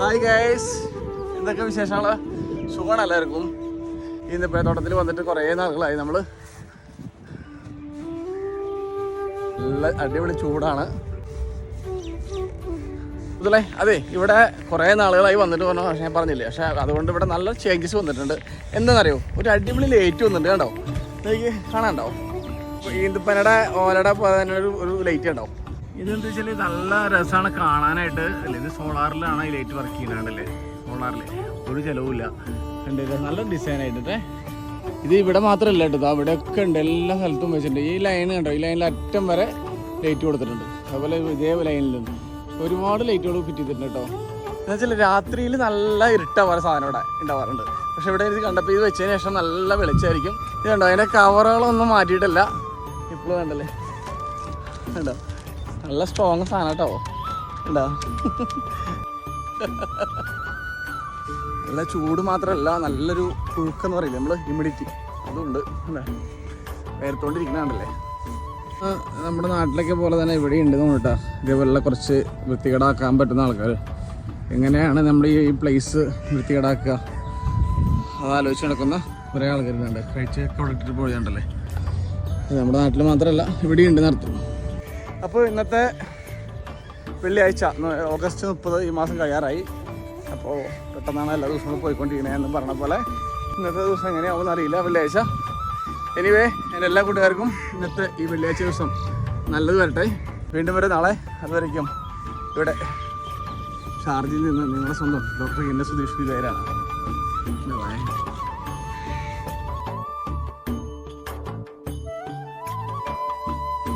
Hi guys എന്തൊക്കെ വിശേഷങ്ങൾ? സുഖമാണ് എല്ലാവർക്കും. ഈ നിപ്പയത്തോട്ടത്തിൽ വന്നിട്ട് കുറേ നാളുകളായി നമ്മൾ നല്ല അടിപൊളി ചൂടാണ്. അതല്ലേ അതെ ഇവിടെ കുറേ നാളുകളായി വന്നിട്ട് പറഞ്ഞു പക്ഷേ ഞാൻ പറഞ്ഞില്ലേ? പക്ഷേ അതുകൊണ്ട് ഇവിടെ നല്ല ചേഞ്ചസ് വന്നിട്ടുണ്ട്. എന്താണെന്നറിയോ? ഒരു അടിപൊളി ലേറ്റ് വന്നിട്ടുണ്ട് കണ്ടോ? എനിക്ക് കാണാണ്ടോ ഈന്തപ്പനയുടെ ഓലയുടെ ഒരു ഒരു ലൈറ്റ് ഉണ്ടാവും ഇതെന്താ വെച്ചാൽ നല്ല രസമാണ് കാണാനായിട്ട്. അല്ലേ ഇത് സോളാറിലാണ് ഈ ലൈറ്റ് വർക്ക് ചെയ്യുന്നുണ്ടല്ലേ സോളാറിൽ ഒരു ചിലവില്ല ഉണ്ട് നല്ല ഡിസൈൻ ആയിട്ടേ ഇത് ഇവിടെ മാത്രമല്ല കേട്ടോ അവിടെ ഒക്കെ ഉണ്ട്. എല്ലാ സ്ഥലത്തും വെച്ചിട്ടുണ്ട്. ഈ ലൈൻ കണ്ടോ? ഈ ലൈനിൽ അറ്റം വരെ ലൈറ്റ് കൊടുത്തിട്ടുണ്ട്. അതുപോലെ ഇതേ ലൈനിലുണ്ട് ഒരുപാട് ലൈറ്റുകൾ ഫിറ്റ് ചെയ്തിട്ടുണ്ട് കേട്ടോ എന്ന് വെച്ചാൽ രാത്രിയിൽ നല്ല ഇരുട്ടാവാറ് സാധനം ഇവിടെ ഉണ്ടാവാറുണ്ട്. പക്ഷെ ഇവിടെ ഇത് കണ്ടപ്പോൾ ഇത് വെച്ചതിന് ശേഷം നല്ല വെളിച്ചമായിരിക്കും. ഇത് കണ്ടോ? അതിന്റെ കവറുകളൊന്നും മാറ്റിയിട്ടില്ല. ഇപ്പോഴും കണ്ടല്ലേ? കണ്ടോ? നല്ല സ്ട്രോങ് സാധനം കേട്ടോ. എന്താ നല്ല ചൂട് മാത്രമല്ല നല്ലൊരു കുഴുക്കെന്ന് പറയില്ല നമ്മൾ ഹ്യൂമിഡിറ്റി അതുണ്ട്. അല്ലേ? നമ്മുടെ നാട്ടിലൊക്കെ പോലെ തന്നെ ഇവിടെ ഉണ്ട് കേട്ടോ. ഇതേപോലുള്ള കുറച്ച് വൃത്തികേടാക്കാൻ പറ്റുന്ന ആൾക്കാർ എങ്ങനെയാണ് നമ്മൾ ഈ പ്ലേസ് വൃത്തികേടാക്കുക? അത് ആലോചിച്ച് നടക്കുന്ന കുറേ ആൾക്കാരുണ്ട്. കഴിച്ചൊക്കെ ഇട്ടിട്ട് പോയതുണ്ടല്ലേ നമ്മുടെ നാട്ടിൽ മാത്രമല്ല ഇവിടെ ഉണ്ട് നടത്തും. അപ്പോൾ ഇന്നത്തെ വെള്ളിയാഴ്ച ഓഗസ്റ്റ് മുപ്പത് ഈ മാസം കഴിയാറായി. അപ്പോൾ പെട്ടെന്നാണ് എല്ലാ ദിവസവും എന്ന് പറഞ്ഞ പോലെ ഇന്നത്തെ ദിവസം എങ്ങനെയാവുമെന്ന് അറിയില്ല വെള്ളിയാഴ്ച. എനിവേ എന്റെ എല്ലാ കൂട്ടുകാർക്കും ഇന്നത്തെ ഈ വെള്ളിയാഴ്ച ദിവസം നല്ലത് വരട്ടെ. വീണ്ടും വരെ നാളെ അതുവരയ്ക്കും ഇവിടെ ഷാർജിൽ നിന്ന് നിങ്ങളുടെ സ്വന്തം ഡോക്ടർ എൻ എസ് സുധീഷ് വിജയരാണ്